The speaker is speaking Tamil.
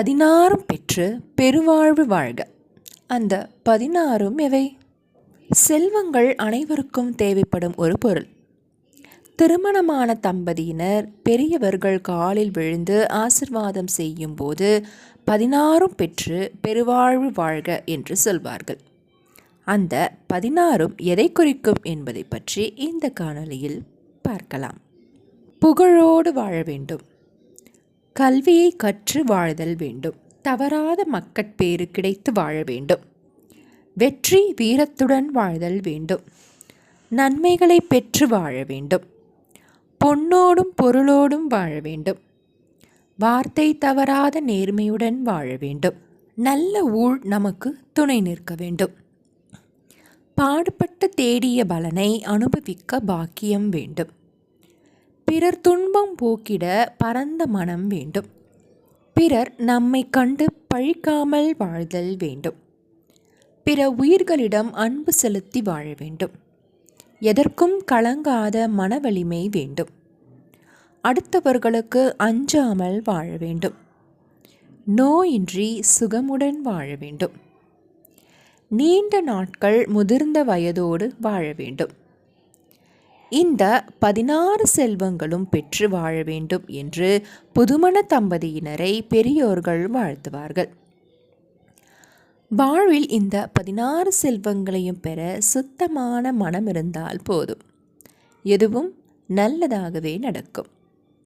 பதினாறும் பெற்று பெருவாழ்வு வாழ்க. அந்த பதினாறும் எவை? செல்வங்கள் அனைவருக்கும் தேவைப்படும் ஒரு பொருள். திருமணமான தம்பதியினர் பெரியவர்கள் காலில் விழுந்து ஆசிர்வாதம் செய்யும்போது பதினாறும் பெற்று பெருவாழ்வு வாழ்க என்று சொல்வார்கள். அந்த பதினாறும் எதை குறிக்கும் என்பதை பற்றி இந்த காணொலியில் பார்க்கலாம். புகழோடு வாழ வேண்டும். கல்வியை கற்று வாழ்தல் வேண்டும். தவறாத மக்கட்பேறு கிடைத்து வாழ வேண்டும். வெற்றி வீரத்துடன் வாழ்தல் வேண்டும். நன்மைகளை பெற்று வாழ வேண்டும். பொன்னோடும் பொருளோடும் வாழ வேண்டும். வார்த்தை தவறாத நேர்மையுடன் வாழ வேண்டும். நல்ல ஊழ் நமக்கு துணை நிற்க வேண்டும். பாடுபட்டு தேடிய பலனை அனுபவிக்க பாக்கியம் வேண்டும். பிறர் துன்பம் போக்கிட பரந்த மனம் வேண்டும். பிறர் நம்மை கண்டு பழிக்காமல் வாழ்தல் வேண்டும். பிற உயிர்களிடம் அன்பு செலுத்தி வாழ வேண்டும். எதற்கும் கலங்காத மனவலிமை வேண்டும். அடுத்தவர்களுக்கு அஞ்சாமல் வாழ வேண்டும். நோயின்றி சுகமுடன் வாழ வேண்டும். நீண்ட நாட்கள் முதிர்ந்த வயதோடு வாழ வேண்டும். இந்த பதினாறு செல்வங்களும் பெற்று வாழ வேண்டும் என்று புதுமண தம்பதியினரை பெரியோர்கள் வாழ்த்துவார்கள். வாழ்வில் இந்த பதினாறு செல்வங்களையும் பெற சுத்தமான மனம் இருந்தால் போதும். எதுவும் நல்லதாகவே நடக்கும்.